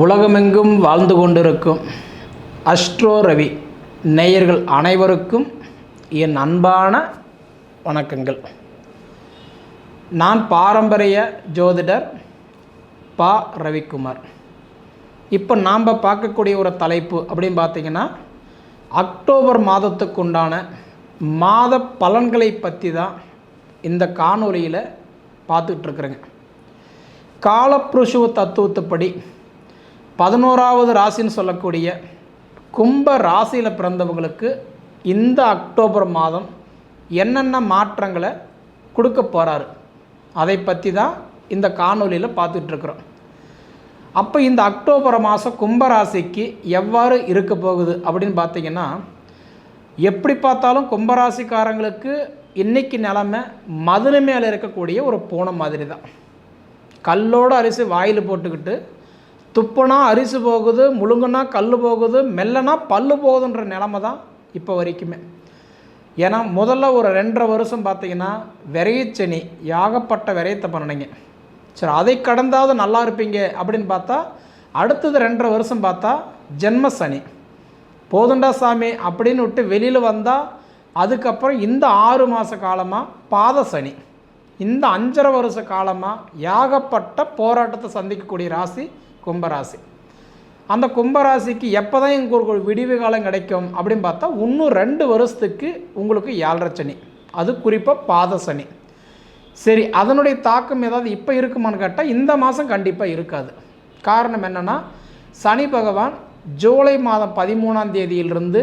உலகமெங்கும் வாழ்ந்து கொண்டிருக்கும் அஸ்ட்ரோ ரவி நேயர்கள் அனைவருக்கும் என் அன்பான வணக்கங்கள். நான் பாரம்பரிய ஜோதிடர் பா. ரவிக்குமார். இப்போ நாம் பார்க்கக்கூடிய ஒரு தலைப்பு அப்படின்னு பார்த்தீங்கன்னா அக்டோபர் மாதத்துக்கு உண்டான மாத பலன்களை பற்றி தான் இந்த காணொலியில் பார்த்துட்ருக்குறேங்க காலப்ருஷுவ தத்துவத்துப்படி பதினோராவது ராசின்னு சொல்லக்கூடிய கும்ப ராசியில் பிறந்தவங்களுக்கு இந்த அக்டோபர் மாதம் என்னென்ன மாற்றங்களை கொடுக்க போகிறாரு அதை பற்றி தான் இந்த காணொலியில் பார்த்துட்ருக்குறோம் அப்போ இந்த அக்டோபர் மாதம் கும்பராசிக்கு எவ்வாறு இருக்க போகுது அப்படின்னு பார்த்தீங்கன்னா எப்படி பார்த்தாலும் கும்பராசிக்காரங்களுக்கு இன்னைக்கு நிலமை மதுரை மேலே இருக்கக்கூடிய ஒரு பூனை மாதிரி தான் கல்லோடு அரிசி வாயில் போட்டுக்கிட்டு துப்புனா அரிசி போகுது முழுங்குனா கல் போகுது மெல்லனா பல்லு போகுதுன்ற நிலமை தான் இப்போ வரைக்குமே. ஏன்னா முதல்ல ஒரு ரெண்டரை வருஷம் பார்த்தீங்கன்னா விரையச்சனி யாகப்பட்ட விரயத்தை பண்ணினீங்க. சரி அதை கடந்தாவது நல்லா இருப்பீங்க அப்படின்னு பார்த்தா அடுத்தது ரெண்டரை வருஷம் பார்த்தா ஜென்ம சனி. போதுண்டா சாமி அப்படின்னு விட்டு வெளியில் வந்தால் அதுக்கப்புறம் இந்த ஆறு மாத காலமாக பாத சனி. இந்த அஞ்சரை வருஷ காலமாக யாகப்பட்ட போராட்டத்தை சந்திக்கக்கூடிய ராசி கும்பராசி. அந்த கும்பராசிக்கு எப்போ தான் எங்களுக்கு ஒரு விடிவு காலம் கிடைக்கும் அப்படின்னு பார்த்தா இன்னும் ரெண்டு வருஷத்துக்கு உங்களுக்கு ஏழரை சனி. அது குறிப்பாக பாத சனி. சரி அதனுடைய தாக்கம் ஏதாவது இப்போ இருக்குமான்னு கேட்டால் இந்த மாதம் கண்டிப்பாக இருக்காது. காரணம் என்னென்னா சனி பகவான் ஜூலை மாதம் பதிமூணாம் தேதியிலிருந்து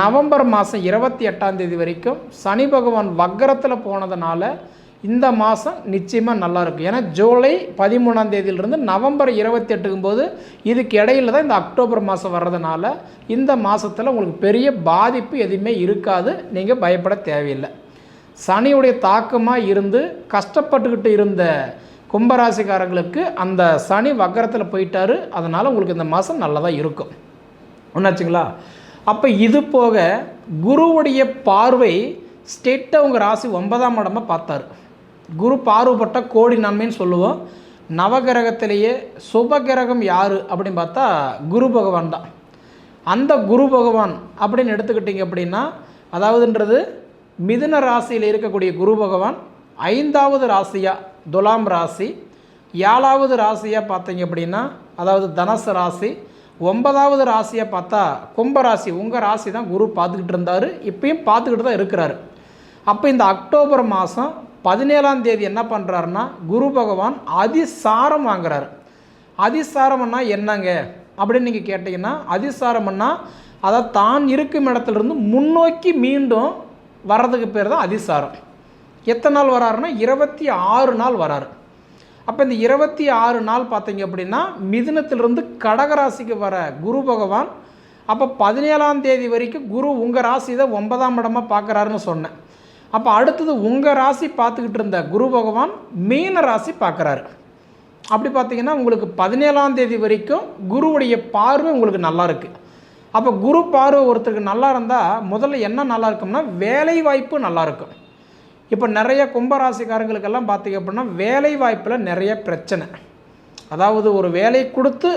நவம்பர் மாதம் இருபத்தி எட்டாம் தேதி வரைக்கும் சனி பகவான் வக்கரத்தில் போனதுனால இந்த மாதம் நிச்சயமாக நல்லாயிருக்கும் ஏன்னா ஜூலை பதிமூணாம் தேதியிலிருந்து நவம்பர் இருபத்தி எட்டுக்கும் போது இதுக்கு இடையில தான் இந்த அக்டோபர் மாதம் வர்றதுனால இந்த மாதத்தில் உங்களுக்கு பெரிய பாதிப்பு எதுவுமே இருக்காது. நீங்கள் பயப்பட தேவையில்லை. சனியுடைய தாக்கமாக இருந்து கஷ்டப்பட்டுக்கிட்டு இருந்த கும்பராசிக்காரங்களுக்கு அந்த சனி வக்கரத்தில் போயிட்டாரு. அதனால் உங்களுக்கு இந்த மாதம் நல்லதாக இருக்கும். ஒன்றாச்சுங்களா அப்போ இது போக குருவுடைய பார்வை ஸ்டேட்டை உங்கள் ராசி ஒன்பதாம் இடமாக பார்த்தாரு. குரு பார்வப்பட்ட கோடி நன்மைன்னு சொல்லுவோம். நவகிரகத்திலேயே சுபகிரகம் யார் அப்படின்னு பார்த்தா குரு பகவான் தான். அந்த குரு பகவான் அப்படின்னு எடுத்துக்கிட்டிங்க அப்படின்னா அதாவதுன்றது மிதுன ராசியில் இருக்கக்கூடிய குரு பகவான் ஐந்தாவது ராசியாக துலாம் ராசி ஏழாவது ராசியாக பார்த்தீங்க அப்படின்னா அதாவது தனசு ராசி ஒன்பதாவது ராசியாக பார்த்தா கும்பராசி உங்கள் ராசி தான் குரு பார்த்துக்கிட்டு இருந்தார் இப்பயும் பார்த்துக்கிட்டு தான் இருக்கிறாரு. அப்போ இந்த அக்டோபர் மாதம் பதினேழாம் தேதி என்ன பண்ணுறாருன்னா குரு பகவான் அதிசாரம் வாங்குறாரு. அதிசாரம்னா என்னங்க? அப்படின்னு நீங்கள் கேட்டிங்கன்னா அதிசாரம்னா அதை தான் இருக்கும் இடத்துலேருந்து முன்னோக்கி மீண்டும் வர்றதுக்கு பேர் தான் அதிசாரம். எத்தனை நாள் வராருன்னா இருபத்தி ஆறு நாள் வராரு. அப்போ இந்த இருபத்தி ஆறு நாள் பார்த்தீங்க அப்படின்னா மிதுனத்திலிருந்து கடகராசிக்கு வர குரு பகவான் அப்போ பதினேழாம் தேதி வரைக்கும் குரு உங்கள் ராசி தான் ஒன்பதாம் இடமாக பார்க்குறாருன்னு சொன்னேன். அப்போ அடுத்தது உங்கள் ராசி பார்த்துக்கிட்டு இருந்த குரு பகவான் மீன ராசி பார்க்குறாரு. அப்படி பார்த்தீங்கன்னா உங்களுக்கு பதினேழாம் தேதி வரைக்கும் குருவுடைய பார்வை உங்களுக்கு நல்லா இருக்குது அப்போ குரு பார்வை ஒருத்தருக்கு நல்லா இருந்தால் முதல்ல என்ன நல்லா இருக்கும்னா வேலை வாய்ப்பு நல்லா இருக்கும் இப்போ நிறைய கும்பராசிக்காரங்களுக்கெல்லாம் பார்த்தீங்க அப்படின்னா வேலை வாய்ப்பில் நிறைய பிரச்சனை. அதாவது ஒரு வேலை கொடுத்து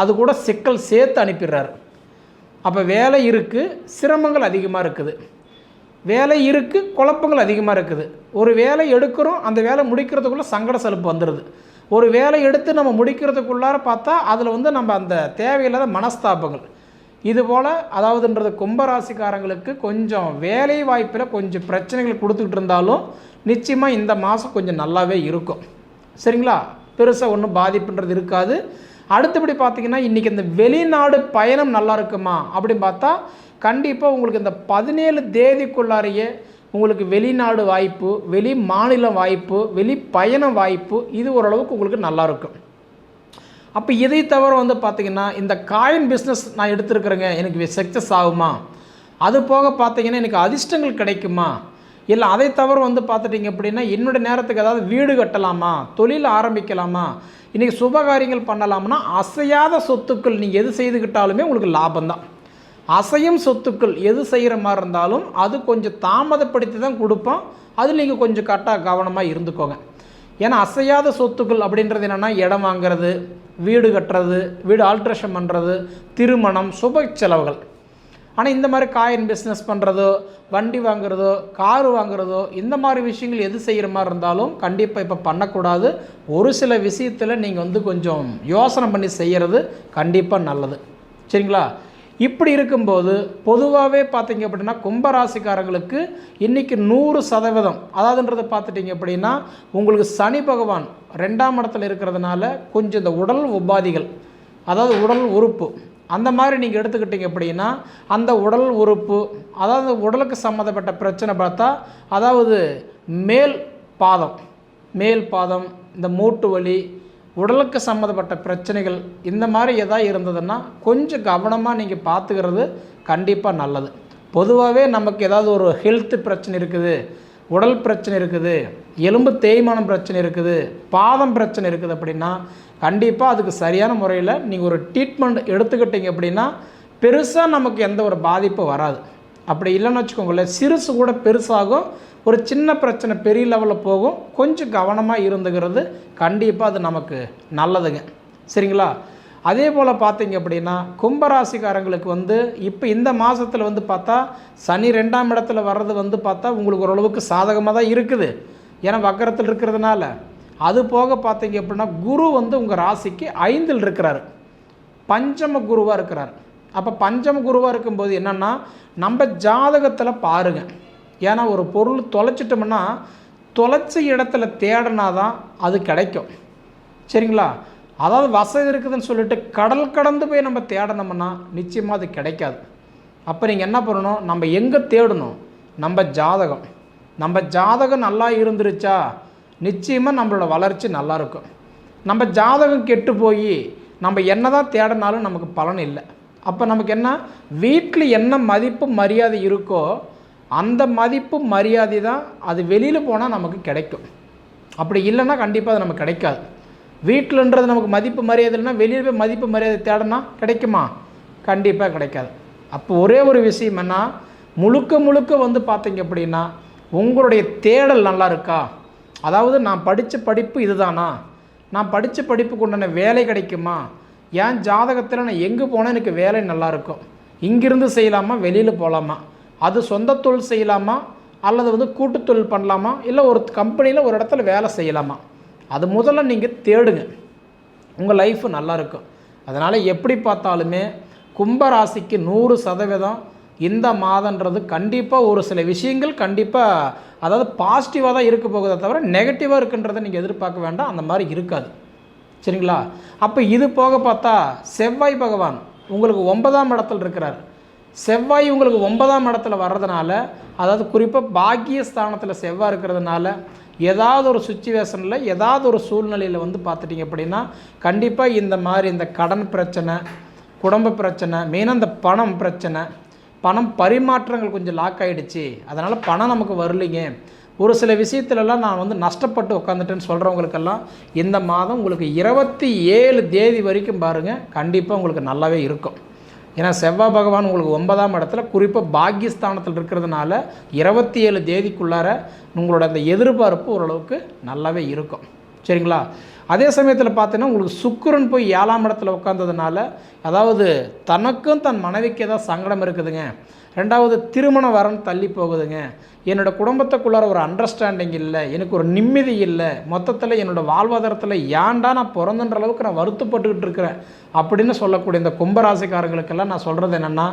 அது கூட சிக்கல் சேர்த்து அனுப்பிடுறாரு. அப்போ வேலை இருக்குது சிரமங்கள் அதிகமாக இருக்குது. வேலை இருக்குது குழப்பங்கள் அதிகமாக இருக்குது. ஒரு வேலை எடுக்கிறோம் அந்த வேலை முடிக்கிறதுக்குள்ளே சங்கட செலுப்பு வந்துடுது ஒரு வேலை எடுத்து நம்ம முடிக்கிறதுக்குள்ளார பார்த்தா அதில் வந்து நம்ம அந்த தேவையில்லாத மனஸ்தாபங்கள். இதுபோல் அதாவதுன்றது கும்பராசிக்காரங்களுக்கு கொஞ்சம் வேலை வாய்ப்பில் கொஞ்சம் பிரச்சனைகள் கொடுத்துக்கிட்டு இருந்தாலும் நிச்சயமாக இந்த மாதம் கொஞ்சம் நல்லாவே இருக்கும். சரிங்களா? பெருசாக ஒன்றும் பாதிப்புன்றது இருக்காது. அடுத்தபடி பார்த்தீங்கன்னா இன்றைக்கி இந்த வெளிநாடு பயணம் நல்லா இருக்குமா அப்படின்னு பார்த்தா கண்டிப்பாக உங்களுக்கு இந்த பதினேழு தேதிக்குள்ளாரையே உங்களுக்கு வெளிநாடு வாய்ப்பு வெளி மாநில வாய்ப்பு வெளி பயண வாய்ப்பு இது ஓரளவுக்கு உங்களுக்கு நல்லாயிருக்கும் அப்போ இதை தவிர வந்து பார்த்திங்கன்னா இந்த காயின் பிஸ்னஸ் நான் எடுத்துருக்குறேங்க எனக்கு சக்ஸஸ் ஆகுமா? அது போக பார்த்தீங்கன்னா எனக்கு அதிர்ஷ்டங்கள் கிடைக்குமா? இல்லை அதை தவிர வந்து பார்த்துட்டிங்க அப்படின்னா என்னுடைய நேரத்துக்கு ஏதாவது வீடு கட்டலாமா? தொழில் ஆரம்பிக்கலாமா? இன்றைக்கி சுபகாரியங்கள் பண்ணலாம்னா அசையாத சொத்துக்கள் நீங்கள் எது செய்துக்கிட்டாலுமே உங்களுக்கு லாபம் தான் அசையும் சொத்துக்கள் எது செய்கிற மாதிரி இருந்தாலும் அது கொஞ்சம் தாமதப்படுத்தி தான் கொடுப்போம் அது நீங்கள் கொஞ்சம் கரெக்டாக கவனமாக இருந்துக்கோங்க. ஏன்னா அசையாத சொத்துக்கள் அப்படின்றது என்னென்னா இடம் வாங்குறது வீடு கட்டுறது வீடு ஆல்ட்ரேஷன் பண்ணுறது திருமணம் சுப செலவுகள். ஆனால் இந்த மாதிரி காயின் பிஸ்னஸ் பண்ணுறதோ வண்டி வாங்குறதோ கார் வாங்குறதோ இந்த மாதிரி விஷயங்கள் எது செய்கிற மாதிரி இருந்தாலும் கண்டிப்பாக இப்போ பண்ணக்கூடாது. ஒரு சில விஷயத்தில் நீங்கள் வந்து கொஞ்சம் யோசனை பண்ணி செய்கிறது கண்டிப்பாக நல்லது. சரிங்களா? இப்படி இருக்கும்போது பொதுவாகவே பார்த்தீங்க அப்படின்னா கும்பராசிக்காரங்களுக்கு இன்றைக்கி நூறு சதவீதம். அதாவதுன்றதை பார்த்துட்டிங்க அப்படின்னா உங்களுக்கு சனி பகவான் ரெண்டாம் இடத்துல இருக்கிறதுனால கொஞ்சம் இந்த உடல் உபாதிகள் அதாவது உடல் உறுப்பு அந்த மாதிரி நீங்கள் எடுத்துக்கிட்டீங்க அப்படின்னா அந்த உடல் உறுப்பு அதாவது உடலுக்கு சம்மந்தப்பட்ட பிரச்சனை பார்த்தா அதாவது மேல் பாதம் மேல் பாதம் இந்த மூட்டு வலி உடலுக்கு சம்மந்தப்பட்ட பிரச்சனைகள் இந்த மாதிரி எதாவது இருந்ததுன்னா கொஞ்சம் கவனமாக நீங்கள் பார்த்துக்கிறது கண்டிப்பாக நல்லது. பொதுவாகவே நமக்கு ஏதாவது ஒரு ஹெல்த் பிரச்சனை இருக்குது உடல் பிரச்சனை இருக்குது எலும்பு தேய்மானம் பிரச்சனை இருக்குது பாதம் பிரச்சனை இருக்குது அப்படின்னா கண்டிப்பாக அதுக்கு சரியான முறையில் நீங்கள் ஒரு ட்ரீட்மெண்ட் எடுத்துக்கிட்டீங்க அப்படின்னா பெருசாக நமக்கு எந்த ஒரு பாதிப்பும் வராது. அப்படி இல்லைன்னு வச்சுக்கோங்களேன் சிறுசு கூட பெருசாகும் ஒரு சின்ன பிரச்சனை பெரிய லெவலில் போகும் கொஞ்சம் கவனமாக இருந்துக்கிறது கண்டிப்பாக அது நமக்கு நல்லதுங்க. சரிங்களா? அதே போல் பார்த்தீங்க அப்படின்னா கும்பராசிக்காரங்களுக்கு வந்து இப்போ இந்த மாதத்தில் வந்து பார்த்தா சனி ரெண்டாம் இடத்துல வர்றது வந்து பார்த்தா உங்களுக்கு ஓரளவுக்கு சாதகமாக தான் இருக்குது. ஏன்னா வக்கரத்தில் இருக்கிறதுனால. அது போக பார்த்தீங்க அப்படின்னா குரு வந்து உங்கள் ராசிக்கு ஐந்தில் இருக்கிறார். பஞ்சம குருவாக இருக்கிறார். அப்போ பஞ்சம குருவாக இருக்கும்போது என்னென்னா நம்ம ஜாதகத்தில் பாருங்கள் ஏன்னா ஒரு பொருள் தொலைச்சிட்டோம்னா தொலைச்ச இடத்துல தேடினா தான் அது கிடைக்கும். சரிங்களா? அதாவது வசதி இருக்குதுன்னு சொல்லிட்டு கடல் கடந்து போய் நம்ம தேடினோம்னா நிச்சயமாக அது கிடைக்காது. அப்போ நீங்கள் என்ன பண்ணணும்? நம்ம எங்கே தேடணும்? நம்ம ஜாதகம். நம்ம ஜாதகம் நல்லா இருந்துருச்சா? நிச்சயமாக நம்மளோட வளர்ச்சி நல்லா இருக்கும். நம்ம ஜாதகம் கெட்டு போய் நம்ம என்ன தான் தேடினாலும் நமக்கு பலன் இல்லை. அப்போ நமக்கு என்ன? வீட்டில் என்ன மதிப்பு மரியாதை இருக்கோ அந்த மதிப்பு மரியாதை தான் அது வெளியில் போனால் நமக்கு கிடைக்கும். அப்படி இல்லைன்னா கண்டிப்பாக அது நமக்கு கிடைக்காது. வீட்டிலன்றது நமக்கு மதிப்பு மரியாதை இல்லைன்னா வெளியில் போய் மதிப்பு மரியாதை தேடனா கிடைக்குமா? கண்டிப்பாக கிடைக்காது. அப்போ ஒரே ஒரு விஷயம் என்ன? முழுக்க முழுக்க வந்து பார்த்தீங்க அப்படின்னா உங்களுடைய தேடல் நல்லா இருக்கா? அதாவது நான் படித்த படிப்பு இதுதானா? நான் படித்த படிப்புக்கு உண்டான வேலை கிடைக்குமா? என் ஜாதகத்தில் நான் எங்கே போனால் எனக்கு வேலை நல்லா இருக்கும் இங்கிருந்து செய்யலாமா வெளியில் போகலாமா அது சொந்த தொழில் செய்யலாமா? அல்லது வந்து கூட்டுத்தொழில் பண்ணலாமா? இல்லை ஒரு கம்பெனியில் ஒரு இடத்துல வேலை செய்யலாமா? அது முதல்ல நீங்கள் தேடுங்க. உங்கள் லைஃப் நல்லா இருக்கும் அதனால் எப்படி பார்த்தாலுமே கும்பராசிக்கு நூறு சதவீதம் இந்த மாதன்றது கண்டிப்பாக ஒரு சில விஷயங்கள் கண்டிப்பாக அதாவது பாசிட்டிவாக தான் இருக்க போகுதே தவிர நெகட்டிவாக இருக்குன்றதை நீங்கள் எதிர்பார்க்க வேண்டாம். அந்த மாதிரி இருக்காது. சரிங்களா? அப்போ இது போக பார்த்தா செவ்வாய் பகவான் உங்களுக்கு ஒன்பதாம் இடத்துல இருக்கிறார். செவ்வாய் உங்களுக்கு ஒன்பதாம் இடத்துல வர்றதுனால அதாவது குறிப்பாக பாக்கியஸ்தானத்தில் செவ்வாய் இருக்கிறதுனால ஏதாவது ஒரு சுச்சுவேஷனில் ஏதாவது ஒரு சூழ்நிலையில் வந்து பார்த்துட்டிங்க அப்படின்னா கண்டிப்பாக இந்த மாதிரி இந்த கடன் பிரச்சனை குடும்ப பிரச்சனை மெயினாக இந்த பணம் பிரச்சனை பணம் பரிமாற்றங்கள் கொஞ்சம் லாக் ஆகிடுச்சு அதனால் பணம் நமக்கு வரலைங்க. ஒரு சில விஷயத்துலலாம் நான் வந்து நஷ்டப்பட்டு உட்காந்துட்டேன்னு சொல்கிறவங்களுக்கெல்லாம் இந்த மாதம் உங்களுக்கு இருபத்தி ஏழு தேதி வரைக்கும் பாருங்கள் கண்டிப்பாக உங்களுக்கு நல்லாவே இருக்கும். ஏன்னா செவ்வாய் பகவான் உங்களுக்கு ஒன்பதாம் இடத்துல குறிப்பாக பாக்கியஸ்தானத்தில் இருக்கிறதுனால இருபத்தி ஏழு தேதிக்குள்ளார உங்களோட அந்த எதிர்பார்ப்பு ஓரளவுக்கு நல்லாவே இருக்கும். சரிங்களா? அதே சமயத்தில் பார்த்தீங்கன்னா உங்களுக்கு சுக்கரன் போய் ஏழாம் இடத்துல உட்காந்ததுனால அதாவது தனக்கும் தன் மனைவிக்கு ஏதாவது சங்கடம் இருக்குதுங்க. ரெண்டாவது திருமண வரன் தள்ளி போகுதுங்க. என்னோடய குடும்பத்துக்குள்ளார ஒரு அண்டர்ஸ்டாண்டிங் இல்லை. எனக்கு ஒரு நிம்மதி இல்லை. மொத்தத்தில் என்னோடய வாழ்வாதாரத்தில் ஏன்டா நான் பிறந்தன்ற அளவுக்கு நான் வருத்தப்பட்டுக்கிட்டு இருக்கிறேன்? அப்படின்னு சொல்லக்கூடிய இந்த கும்பராசிக்காரங்களுக்கெல்லாம் நான் சொல்கிறது என்னென்னா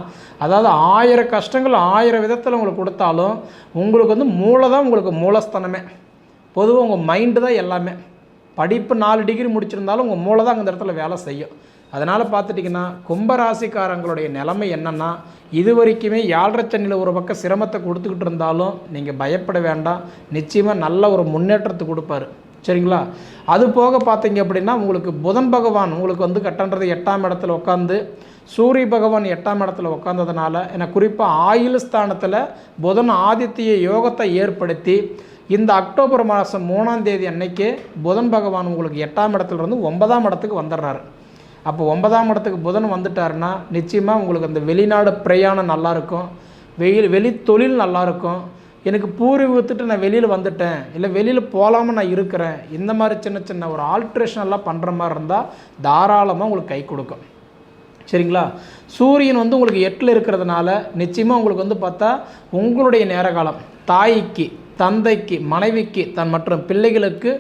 அதாவது ஆயிரம் கஷ்டங்கள் ஆயிரம் விதத்தில் உங்களுக்கு கொடுத்தாலும் உங்களுக்கு வந்து மூளை தான் உங்களுக்கு மூலஸ்தானமே. பொதுவாக உங்கள் மைண்டு தான் எல்லாமே. படிப்பு நாலு டிகிரி முடிச்சிருந்தாலும் உங்கள் மூளை தான் அந்த இடத்துல வேலை செய்யும். அதனால் பார்த்துட்டிங்கன்னா கும்பராசிக்காரங்களுடைய நிலைமை என்னென்னா இது வரைக்குமே யாழ்ரச்சனியில் ஒரு பக்கம் சிரமத்தை கொடுத்துக்கிட்டு இருந்தாலும் நீங்கள் பயப்பட வேண்டாம். நிச்சயமாக நல்ல ஒரு முன்னேற்றத்தை கொடுப்பாரு. சரிங்களா? அது போக பார்த்தீங்க அப்படின்னா உங்களுக்கு புதன் பகவான் உங்களுக்கு வந்து கட்டன்றது எட்டாம் இடத்துல உட்காந்து சூரிய பகவான் எட்டாம் இடத்துல உட்காந்ததுனால எனக்கு குறிப்பாக ஆயுள் ஸ்தானத்தில் புதன் ஆதித்ய யோகத்தை ஏற்படுத்தி இந்த அக்டோபர் மாதம் மூணாம் தேதி அன்னைக்கு புதன் பகவான் உங்களுக்கு எட்டாம் இடத்துலேருந்து ஒன்பதாம் இடத்துக்கு வந்துடுறாரு. அப்போ ஒன்பதாம் இடத்துக்கு புதன் வந்துட்டாருன்னா நிச்சயமாக உங்களுக்கு அந்த வெளிநாடு பிரயாணம் நல்லாயிருக்கும் வெயில் வெளி தொழில் நல்லாயிருக்கும் எனக்கு பூர்வீகத்துட்டு நான் வெளியில் வந்துட்டேன். இல்லை வெளியில் போகாமல் நான் இருக்கிறேன். இந்த மாதிரி சின்ன சின்ன ஒரு ஆல்ட்ரேஷன் எல்லாம் பண்ணுற மாதிரி இருந்தால் தாராளமாக உங்களுக்கு கை கொடுக்கும். சரிங்களா? சூரியன் வந்து உங்களுக்கு எட்டில் இருக்கிறதுனால நிச்சயமாக உங்களுக்கு வந்து பார்த்தா உங்களுடைய நேரகாலம் தாய்க்கு தந்தைக்கு மனைவிக்கு தன் மற்றும் பிள்ளைகளுக்கு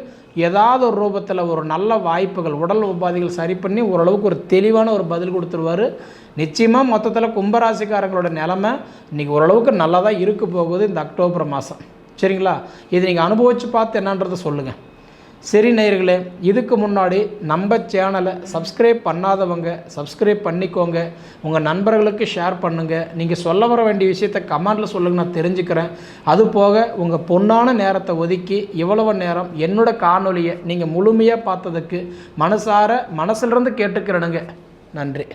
ஏதாவது ஒரு ரூபத்தில் ஒரு நல்ல வாய்ப்புகள் உடல் உபாதைகள் சரி பண்ணி ஓரளவுக்கு ஒரு தெளிவான ஒரு பதில் கொடுத்துருவாரு. நிச்சயமாக மொத்தத்தில் கும்பராசிக்காரங்களோட நிலமை இன்றைக்கி ஓரளவுக்கு நல்லா தான் இருக்க போகுது இந்த அக்டோபர் மாதம் சரிங்களா? இது நீங்கள் அனுபவித்து பார்த்து என்னன்றதை சொல்லுங்கள் சரி நேயர்களே இதுக்கு முன்னாடி நம்ம சேனலை சப்ஸ்கிரைப் பண்ணாதவங்க சப்ஸ்கிரைப் பண்ணிக்கோங்க. உங்கள் நண்பர்களுக்கு ஷேர் பண்ணுங்கள் நீங்கள் சொல்ல வர வேண்டிய விஷயத்தை கமெண்டில் சொல்லுங்க நான் தெரிஞ்சுக்கிறேன். அது போக உங்கள் பொன்னான நேரத்தை ஒதுக்கி இவ்வளவு நேரம் என்னோட காணொலியை நீங்கள் முழுமையாக பார்த்ததுக்கு மனசார மனசுலேருந்து கேட்டுக்கிறேனுங்க. நன்றி.